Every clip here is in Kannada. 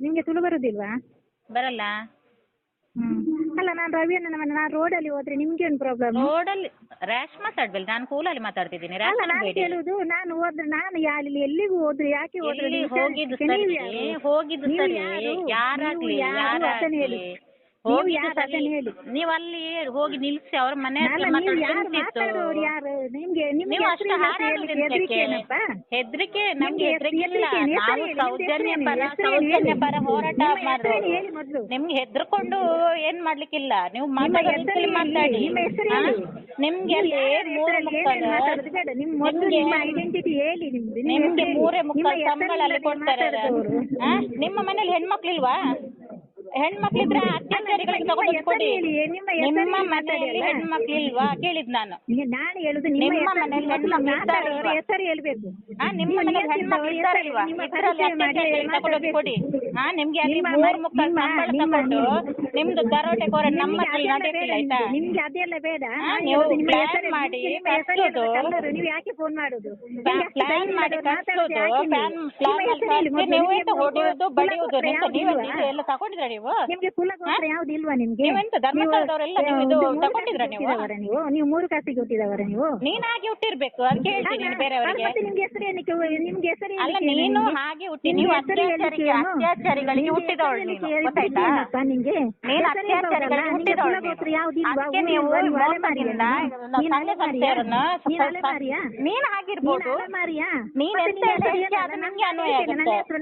ನಿಮ್ಗೆ ತುಳು ಬರುದಿಲ್ವಾ? ಬರಲ್ಲ. ಹ್ಮ್. ಅಲ್ಲ ನಾನು ಅಣ್ಣನ ಮನೆ ನಾನು ರೋಡಲ್ಲಿ ಹೋದ್ರೆ ನಿಮ್ಗೆ ಏನು ಪ್ರಾಬ್ಲಮ್ ರೋಡಲ್ಲಿ ರ್ಯಾಶ್ ಮಾತಾಡ್ಬೇಡಿ ನಾನು ಕೂಲಲ್ಲಿ ಮಾತಾಡ್ತಿದ್ದೀನಿ. ಅಲ್ಲ ರ್ಯಾಶ್ ನಾನು ಕೇಳುದು ನಾನು ಹೋದ್ರೆ ನಾನು ಅಲ್ಲಿ ಎಲ್ಲಿಗೂ ಹೋದ್ರೆ ಯಾಕೆ ಹೋದ್ರೆ? ಎಲ್ಲಿ ಹೋಗಿದ್ದು ಸರಿ? ಹೋಗಿದ್ದು ಸರಿ ಯಾರು? ಯಾರಾಗ್ಲಿ ನೀವು. ನೀವು ಅಲ್ಲಿ ಹೋಗಿ ನಿಲ್ಸಿ ಅವ್ರ ಮನೆ ಹೆದ್ರಿಕೆ ಯಾರು ನಿಮ್ಗೆ ನಿಮ್ಗೆ ನೀವು ಅಷ್ಟು ಹೆದರಿಕೆ ಹೆದರಿಕೆ ಇಲ್ಲ? ನಾವು ಸೌಜನ್ಯ ಪರ ಸೌಜನ್ಯ ಪರ ಹೋರಾಟ ಮೊದ್ಲು. ನಿಮ್ಗೆ ಹೆದರ್ಕೊಂಡು ಏನ್ ಮಾಡ್ಲಿಕ್ಕಿಲ್ಲ. ನೀವು ಮಾತಾಡಿ ಮಾತಾಡೋ. ನಿಮ್ಗೆ ಅಲ್ಲಿ ಮೂರು ಮುಕ್ಕಲು? ನಿಮ್ಗೆ- ನಿಮ್ಮ ಐಡೆಂಟಿಟಿ ಹೇಳಿ ನಿಮ್ದು. ನಿಮ್ಮ ನಿಮ್ಗೆ ಹೆಸರು ಮೂರೇ. ಮುಕ್ಕಾಲು ಸಂಬಳ ಅಲ್ಲಿ ಕೊಡ್ತಾರೆ? ನಿಮ್ಮ ಮನೇಲಿ ಹೆಣ್ಮಕ್ಳಿಲ್ವಾ ಹೆಣ್ಮಕ್ಳಿದ್ರೆ ಅತ್ಯಾಚಾರಿಗಳಿಗೆ ತಗೊಂಡು ಕೊಡಿ ನಿಮ್ಮ ಮನೆಯಲ್ಲಿ ಹೆಣ್ಮಕ್ಳು ಇಲ್ವಾ ಕೇಳಿದ್ ನಾನು. ನಾನು ಹೇಳುದು ನಿಮ್ಮ ಮನೆಯಲ್ಲಿ ಹೆಣ್ಮಕ್ಳು ಇದ್ದಾರೆ? ಹೆಸರು ಹೇಳ್ಬೇಕು. ಹಾ ನಿಮ್ಮ ಮನೆಯಲ್ಲಿ ಹೆಣ್ಮಕ್ಳು ಇದ್ದಾರೆ ಇಲ್ವಾ ಇದ್ರಲ್ಲಿ ಅತ್ಯಾಚಾರಿಗಳಿಗೆ ಮಾತಾಡ್ಬೇಕು. ಕೊಡಿ. ಹಾ ನಿಮ್ಗೆ ನಿಮ್ಮ ಮೂರ್ ಮುಕ್ಕಾಲ್ ನಿಮ್ಮ- ಸಂಬಳ ನಿಮ್ಮ- ತಗೊಂಡು ನಿಮ್ಮ- ನಿಮ್ದು ದರೋಡೆ ಕೋರೆ ನಮ್ಮ ನಿಮ್ಗೆ ಹತ್ರ ಅದೆಲ್ಲ ಬೇಡ ನಡೆಯಕ್ಕಿಲ್ಲ ಆಯ್ತಾ ನಿಮ್ಗೆ. ನಿಮ್ಗೆ ಅದೆಲ್ಲ ಬೇಡ ಹಾ, ನಾನು ನೀವು ಹೇಳುದು ನಿಮ್ಮ plan ಹೆಸರು- ಮಾಡಿ ನಿಮ್ಮ ಹೆಸರು ಕಳ್ಸೋದು. ಹೇಳುದು ನೀವು ಯಾಕೆ ಫೋನ್ ಮಾಡುದು ನಿಮ್ಗೆ ಅಷ್ಟು ಪ್ಲಾನ್ ಧೈರ್ಯ ಮಾಡಿ ಇಲ್ಲದವ್ರು ಮಾತಾಡುದು ಕಳ್ಸೋದು ಯಾಕೆ ನೀವು? ಪ್ಲಾನ್ ನಿಮ್ಮ ಹೆಸರು ಹೇಳಿ ಮೊದ್ಲು. ನೀವು ನಿಮ್ಗೆ ಎಂತ ಹೊಡೆಯೋದು ಕುಲ ಬಡಿಯೋದು ಗೋತ್ರ ಎಂತ ಯಾವ್ದು ನೀವೇ ಇಲ್ವಾ? ಎಲ್ಲ ತಗೊಂಡಿದ್ರ ನೀವು ನಿಮ್ಗೆ ಯಾವ್ದು ಇಲ್ವಾ ನಿಮ್ಗೆ ನೀವೆಂತ ಧರ್ಮಸ್ಥಳದವರೆಲ್ಲ ನೀವು ಇದು ಇದು ಮೂರು ತಗೊಂಡಿದ್ರಾ ಕಾಸಿಗೆ ನೀವು? ಹುಟ್ಟಿದವರಾ ನೀವು ನೀವು ಮೂರು ಕಾಸಿಗೆ ಹುಟ್ಟಿದವರ ನೀವು ನೀನ್ ಹಾಗೆ ಹುಟ್ಟಿರ್ಬೇಕು ಅದಕ್ಕೆ ಹೇಳ್ತೀನಿ ಬೇರೆಯವರಿಗೆ ಮತ್ತೆ ನಿಮ್ಗೆ ಹೆಸರು ಏನಕ್ಕೆ ನಿಮ್ಗೆ ಹೆಸರು ಅಲ್ಲ ಏನಕ್ಕೆ ನೀನು? ಹಾಗೆ ಹುಟ್ಟಿ ನಿಮ್ಗೆ ನೀವು ಹೆಸರು ಏನು? ಅತ್ಯಾಚಾರಿಗಳಿಗೆ ಹುಟ್ಟಿದವಳು ನೀನು ಗೊತ್ತಾಯ್ತಾ ನೀನು ಹೆಸರು ಅತ್ಯಾಚಾರಿಗಳಿಗೆ ಹುಟ್ಟಿದವಳು? ಅದಕ್ಕೆ ನೀವು ಮೋಸದಿಂದ ತಂದೆ ತಂದೆಯರನ್ನ ನೀನು ಆಗಿರ್ಬೋದು ನೀನ್ ಎಂತ ಹೇಳ್ತೀಯ ಅದು ನಿಮ್ಗೆ ಅನ್ವಯ ಹೆಸರು- ಆಗುತ್ತೆ. ಹೆಸರು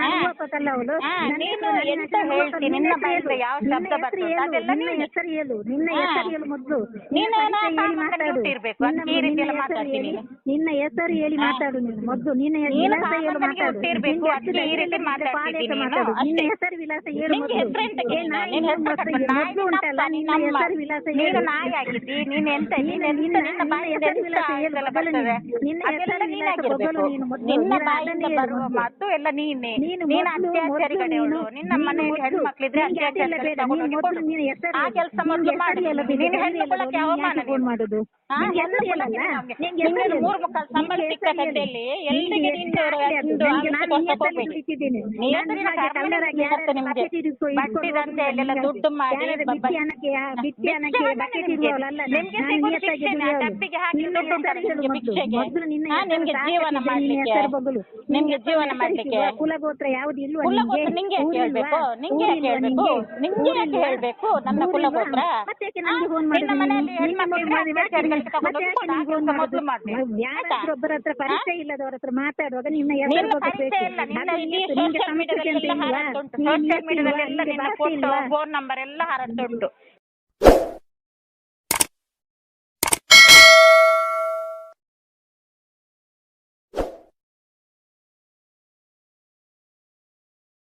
ನಾನು ಹಾ. ಅವಳು ನೀನು ಹೆಸರು ಎಂತ ಹೇಳ್ತಿ? ನಿನ್ನ ಬಾಯಿಂದ. ಯಾವ ನಿನ್ನ ಶಬ್ದ ಹೆಸರು ಬರ್ತದೆ? ಅದೆಲ್ಲ ನೀನೆ. ಹೆಸರು ಹೇಳು ನಿನ್ನ. ಹೆಸರು ಸಾಮಾನ್ಯವಾಗಿ ಹುಟ್ಟಿರ್ಬೇಕು. ಅದಕ್ಕೆ ಈ ರೀತಿ ಎಲ್ಲ ಮಾತಾಡ್ತೀನಿ. ನಿನ್ನ ಹೆಸರು ಹೇಳಿ ಮಾತಾಡು ನೀನು ಮೊದ್ಲು ನಿನ್ನ ನೀನು ಹೇಳಿ ಮಾತಾಡು ಹುಟ್ಟಿರ್ಬೇಕು. ಅದಕ್ಕೆ ಈ ರೀತಿ ಮಾತಾಡ್ತಿದ್ದೀನಿ ನಿನ್ನ. ಹೆಸರು ವಿಳಾಸ ಹೇಳು ನಿಂಗೆ ಮೊದ್ಲು. ಹೆಸರು ಎಂತ ಏ, ನೀನು? ನಾಯಿ ನಿನ್ನ ನಿನ್ನ ನಿನ್ನ ನಿನ್ನ ನಿನ್ನ ನಿನ್ನ ಬಾಯಿಂದ ನಿನ್ನ. ನಿನ್ನ ಬರುವ ಮಾತು ಎಲ್ಲ ನೀನೆ. ನೀನು ಅತ್ಯಾಚಾರಿ ಕಡೆಯವಳು. ನಿನ್ನ ನೀನು ಮನೆಯಲ್ಲಿ ಹೆಣ್ಮಕ್ಳಿದ್ರೆ ಅತ್ಯಾಚಾರಿ ನಿನ್ನ ಹೆಸರು ಆ ಕೆಲಸ ಮೊದಲು ಮಾಡು. ನೀನು ಹೆಣ್ಮಕ್ಳಕ್ಕೆ ಅವಮಾನ. ಮಾಡುದು? ನಿಂಗೆ ಮೂರು ಮುಕ್ಕಾಲು ಸಂಬಳ ಸಿಕ್ಕ ಹೆಸರು ಹೇಳು. ಗದ್ದೆಯಲ್ಲಿ ನಿನ್ಗೆ ಎಲ್ರಿಗೆ ಹೆಸರು ನಿಂದು ಆಗಲಿ ಅದು. ಒಂದು ನಿನ್ಗೆ ಆಮಿಷ ನಾನು ಕೊಡ್ಸಕ್ ಹೆಸರು ಹೋಗ್ಬೇಡಿ. ದುಡಿತಿದ್ದೀನಿ. ನೀ ನಾನು ಹೆಸರಿನ ಹಾಗೆ ಕರ್ಮ ಕಳ್ಳರಾಗಿ ನಿಮ್ಗೆ ಯಾರಾದ್ರೂ ನಿಮ್ಗೆ. ಬಕೆಟ್ ಹಿಡ್ಕೊ- ಬಡ್ಡಿ ಹಿಡ್ಕೊಂಡು ದಂಧೆಯಲ್ಲೆಲ್ಲ ಹೋಗ್ತೀನಿ ದುಡ್ಡು ಮಾಡಿ ಯಾರಾದ್ರೂ ಬ- ಬಿಚ್ಚಿ ಅನ್ನಕ್ಕೆ ಬಿಚ್ಚಿ ಭಿಕ್ಷೆ ಅನ್ನಕ್ಕೆ ಬಣ್ಣ ಬಕೆಟ್ ನಿಮ್ಗೆ. ಹಿಡುವವಳಲ್ಲ ನಾನು. ನಿಮ್ಗೆ ನಾನು ಸಿಗೋದು ನಿಯತ್ತಾಗಿ ಭಿಕ್ಷೆನೆ, ದುಡಿಯೋಳು. ಡಬ್ಬಿಗೆ ಹಾಕಿ ನಿನ್ನ ದುಡ್ಡು ಹೆಸರು ಉಂಟಲ್ಲ ಹೇಳು ನಿಮ್ಗೆ ಮೊದ್ಲು. ಭಿಕ್ಷೆಗೆ. ಮೊದ್ಲು ನಿನ್ನ ಹಾ, ಹೆಸರು ನಿಮ್ಗೆ ಸಾಕು ಜೀವನ ನಿನ್ನ ಮಾಡ್ಲಿಕ್ಕೆ. ಹೆಸರು ಬೊಗಳು. ನಿಮ್ಗೆ ನಿನ್ನ ಜೀವನ ಹೆಸರು ಮಾಡ್ಲಿಕ್ಕೆ. ಸಿಗುವ ಕುಲಗೋತ್ರ ಯಾವ್ದು ಇಲ್ವಾ ಕುಲಗೋತ್ರ ನಿಂಗೆ? ನಿಂಗೆ ಯಾಕೆ ಊರಿಲ್ವಾ? ಹೇಳ್ಬೇಕು ನಿಂಗೆ ಯಾಕೆ ಊರಿಲ್ವಾ ಹೇಳ್ಬೇಕು ನಿಂಗೆ? ನಿಂಗೆ ಯಾಕೆ ಊರಿಲ್ವಾ? ಹೇಳ್ಬೇಕು ನನ್ನ ಊರಿಲ್ವಾ? ಕುಲಗೋತ್ರ ಮತ್ತೆ ಯಾಕೆ ಹಾ? ನನಗೆ ಫೋನ್ ನಿನ್ನ ಮಾಡುದು ಮನೆಯಲ್ಲಿ ನೀನು? ನಿನ್ನ ಹೆಣ್ಮಕ್ಳಿದ್ರೆ ಮದುವೆ ಅತ್ಯಾಚಾರಿಗಳಿಗೆ ಮತ್ತೆ ತಗೊಂಡು ಯಾಕೆ ಹೋಗಿ ನೀನು ಕೊಡು. ಫೋನ್ ಆ ಮಾಡುದು? ಕೆಲಸ ಮೊದ್ಲು ಮಾಡ್ಬೇಕು. ಯಾರಾದ್ರೂ ಒಬ್ಬರ ಹತ್ರ ಪರಿಚಯ ಇಲ್ಲದವರ ಹತ್ರ ಮಾತಾಡುವಾಗ ನಿನ್ನ ನಿನ್ನ ಹೆಸರು ಬಗ್ಗೆ ಪರಿಚಯ ಬೇಕು. ಇಲ್ಲ ನಿನ್ನ ಅದು ಇಡೀ ನಿನಗೆ ನಿನಗೆ ಸೋಷಿಯಲ್ ಸಂಸ್ಕೃತಿ ಮೀಡಿಯಾದಲ್ಲೆಲ್ಲ ಇಲ್ವಾ? ಹರಡ್ತುಂಟು ಎಲ್ಲ? ನಿನ್ನ ಫೋಟೋ ಫೋನ್ ನಂಬರ್ ಎಲ್ಲ ಹರಡ್ತುಂಟು